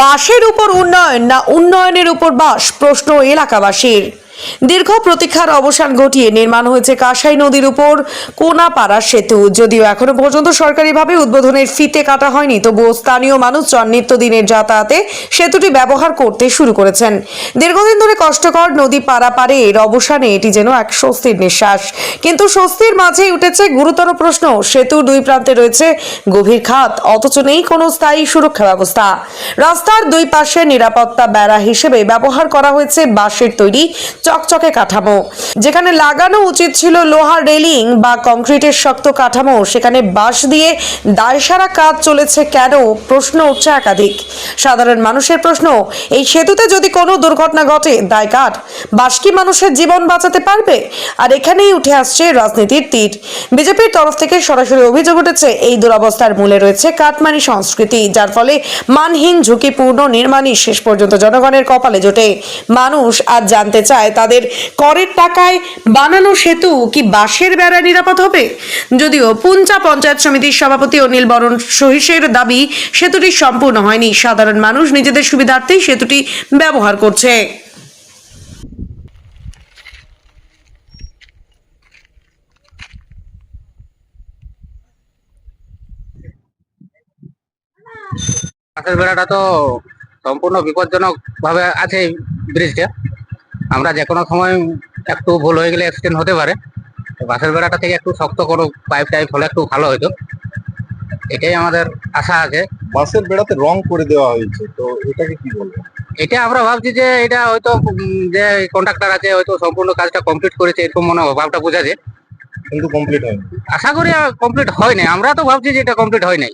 বাসের উপর উন্নয়ন না উন্নয়নের উপর বাস প্রশ্ন এলাকাবাসীর। দীর্ঘ প্রতীক্ষার অবসান ঘটিয়ে নির্মাণ হয়েছে কাঁসাই নদীর উপর কোনাপাড়া সেতু। যদিও এখনও পর্যন্ত সরকারিভাবে উদ্বোধনের ফিতে কাটা হয়নি তবুও স্থানীয় মানুষজন নিত্যদিনের যাতায়াতে সেতুটি ব্যবহার করতে শুরু করেছেন। দীর্ঘদিন ধরে কষ্টকর নদী পারাপারের অবসানে এটি যেন এক স্বস্তির নিঃশ্বাস। কিন্তু স্বস্তির মাঝেই উঠেছে গুরুতর প্রশ্ন, সেতুর দুই প্রান্তে রয়েছে গভীর খাত, অথচ নেই কোনো স্থায়ী সুরক্ষা ব্যবস্থা। রাস্তার দুই পাশে নিরাপত্তা বেড়া হিসেবে ব্যবহার করা হয়েছে বাঁশের তৈরি চকচকে কাঠামো। যেখানে লাগানো উচিত ছিল লোহার রেলিং বা কংক্রিটের শক্ত কাঠামো। সেখানে বাঁশ দিয়ে দায়সারা কাজ চলেছে কেন? প্রশ্ন উঠছে একাধিক। সাধারণ মানুষের প্রশ্ন, এই সেতুতে যদি কোনো দুর্ঘটনা ঘটে, দায় কার? বাস কি মানুষের জীবন বাঁচাতে পারবে? আর এখানেই উঠে আসছে রাজনীতির তীর। বিজেপির তরফ থেকে সরাসরি অভিযোগ উঠেছে, এই দুরবস্থার মূলে রয়েছে কাটমানি সংস্কৃতি, যার ফলে মানহীন ঝুঁকিপূর্ণ নির্মাণই শেষ পর্যন্ত জনগণের কপালে জোটে। মানুষ আজ জানতে চায় তাদের করের টাকায় বানানো সেতু কি বাঁশের বেড়া নিরাপদ হবে? যদিও পুঞ্চা পঞ্চায়েত সমিতির সভাপতি অনিল বরণ সহিসের দাবি, সেতুটি সম্পূর্ণ হয়নি। সাধারণ মানুষ নিজেদের সুবিধার্থেই সেতুটি ব্যবহার করছে। বাসের বেড়াটা তো সম্পূর্ণ বিপজ্জনক ভাবে আছে ব্রিজটা। আমরা যে কোনো সময় একটু ভুল হয়ে গেলে অ্যাক্সিডেন্ট হতে পারে। তো বাসের বেড়াটা থেকে একটু শক্ত কোনো পাইপ টাইপ হলে একটু ভালো হতো। এটাই আমাদের আশা আছে। বাসের বেড়াতে রং করে দেওয়া হয়েছে তো এটাকে কি বলব? এটা আমরা ভাবছি যে এটা হয়তো যে কন্ট্রাক্টর আছে হয়তো সম্পূর্ণ কাজটা কমপ্লিট করেছে এরকম মনে হয়, ভাবটা বোঝা যায়। কিন্তু কমপ্লিট হয়নি। আশা করি কমপ্লিট হয় নাই আমরা তো ভাবছি যে এটা কমপ্লিট হয় নাই।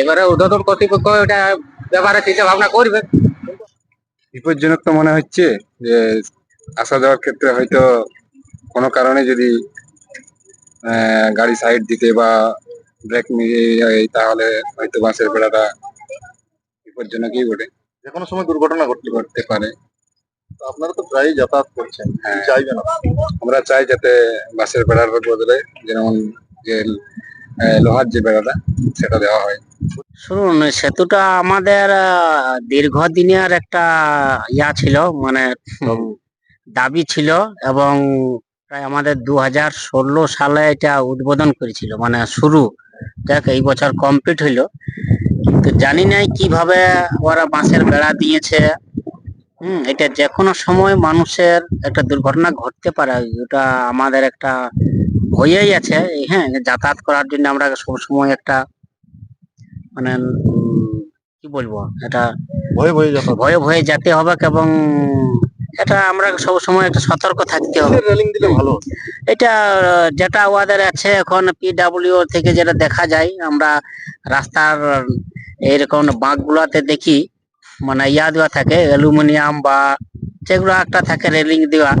এবারে উদ্বোধন কর্তৃপক্ষ এটা ব্যাপারে চিন্তা ভাবনা করবে। বিপজ্জনক তো মনে হচ্ছে যে আসা যাওয়ার ক্ষেত্রে হয়তো কোনো কারণে যদি গাড়ি সাইড দিতে বা ব্রেক মিলিয়ে যায় তাহলে হয়তো বাসের বেড়াটা বিপজ্জনকই বটে। যে কোনো সময় দুর্ঘটনা ঘটতে করতে পারে। তো আপনারা তো প্রায়ই যাতায়াত করছেন। হ্যাঁ। চাইবেন? আমরা চাই যাতে বাসের বেড়ার বদলে যেমন যে লোহার যে বেড়াটা সেটা দেওয়া হয়। শুনুন সেতুটা আমাদের দীর্ঘদিনের একটা ইয়া ছিল মানে দাবি ছিল এবং প্রায় আমাদের দু হাজার ষোলো সালে এটা উদ্বোধন করেছিল মানে শুরু। দেখ এই বছর কমপ্লিট হইল। কিন্তু জানি নাই কীভাবে ওরা বাঁশের বেড়া দিয়েছে। হুম এটা যে কোনো সময় মানুষের একটা দুর্ঘটনা ঘটতে পারে ওটা আমাদের একটা ভয়েই আছে। হ্যাঁ যাতায়াত করার জন্য আমরা সবসময় একটা মানে উম, কি বলব? এটা ভয়ে ভয়ে যাতায়াত ভয়ে ভয়ে যেতে হবে এবং এটা আমরা সব সময় একটা সতর্ক থাকতে হবে। রেলিং দিলে ভালো। এটা যেটা ওদের আছে এখন পিডাব্লিউ থেকে যেটা দেখা যায় আমরা রাস্তার এইরকম বাঁকগুলাতে দেখি মানে ইয়া দেওয়া থাকে অ্যালুমিনিয়াম বা যেগুলো একটা থাকে রেলিং দেওয়া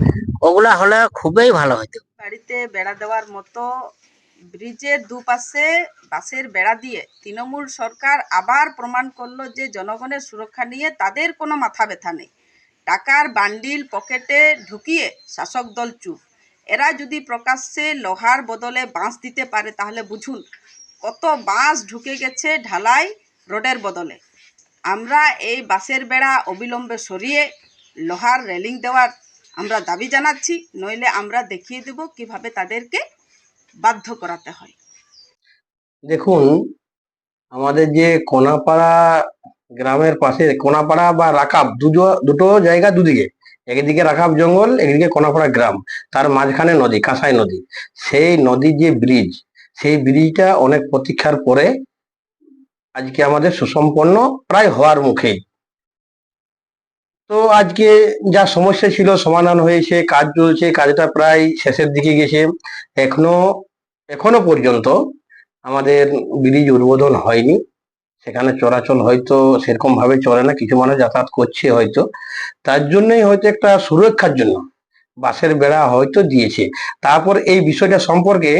ওগুলা হলে খুবই ভালো হতো বাড়িতে বেড়া দেওয়ার মতো ব্রিজের দুপাশে বাঁশের বেড়া দিয়ে তৃণমূল সরকার আবার প্রমাণ করল যে জনগণের সুরক্ষা নিয়ে তাদের কোনো মাথা ব্যথা নেই। টাকার বান্ডিল পকেটে ঢুকিয়ে শাসক দল চুপ। এরা যদি প্রকাশ্যে লোহার বদলে বাঁশ দিতে পারে তাহলে বুঝুন, কত বাঁশ ঢুকে গেছে ঢালাই রোডের বদলে। আমরা এই বাঁশের বেড়া অবিলম্বে সরিয়ে লোহার রেলিং দেওয়ার আমরা দাবি জানাচ্ছি, নইলে আমরা দেখিয়ে দেব কীভাবে তাদেরকে বাধ্য করাতে হয়। দেখুন, আমাদের যে কোনাপাড়া গ্রামের পাশে, কোনাপাড়া বা রাকাব দুটো দুটো জায়গা দুদিকে। একদিকে রাকাব জঙ্গল, একদিকে কোনাপাড়া গ্রাম। তার মাঝখানে নদী, কাঁসাই নদী। সেই নদীর যে ব্রিজ, সেই ব্রিজটা অনেক প্রতীক্ষার পরে আজকে আমাদের সুসম্পন্ন প্রায় হওয়ার মুখেই তো আজকে যা সমস্যা ছিল, সমাধান হয়েছে, কাজ চলছে, কাজটা প্রায় শেষের দিকে গেছে। এখনও এখনও পর্যন্ত আমাদের ব্রিজ উদ্বোধন হয়নি। সেখানে চলাচল হয়তো সেরকম ভাবে চলে না, কিছু মানুষ যাতায়াত করছে হয়তো। তার জন্যই হয়তো একটা সুরক্ষার জন্য বাসের বেড়া হয়তো দিয়েছে। তারপর এই বিষয়টা সম্পর্কে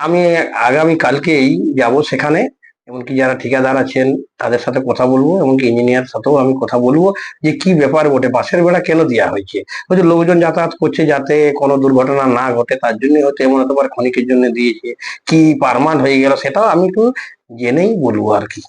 আমি আগামী কালকেই যাব সেখানে। এমনকি যারা ঠিকাদার আছেন, তাদের সাথে কথা বলব, এমনকি ইঞ্জিনিয়ার সাথেও আমি কথা বলব যে কি ব্যাপার বটে বাসের বেড়া কেন দেওয়া হয়েছে? হয়তো লোকজন যাতায়াত করছে যাতে কোনো দুর্ঘটনা না ঘটে, তার জন্য হয়তো এমন হতে পারে ক্ষণিকের জন্য দিয়েছে। কি পারমান হয়ে গেল সেটাও আমি একটু জেনেই বলব আর কি।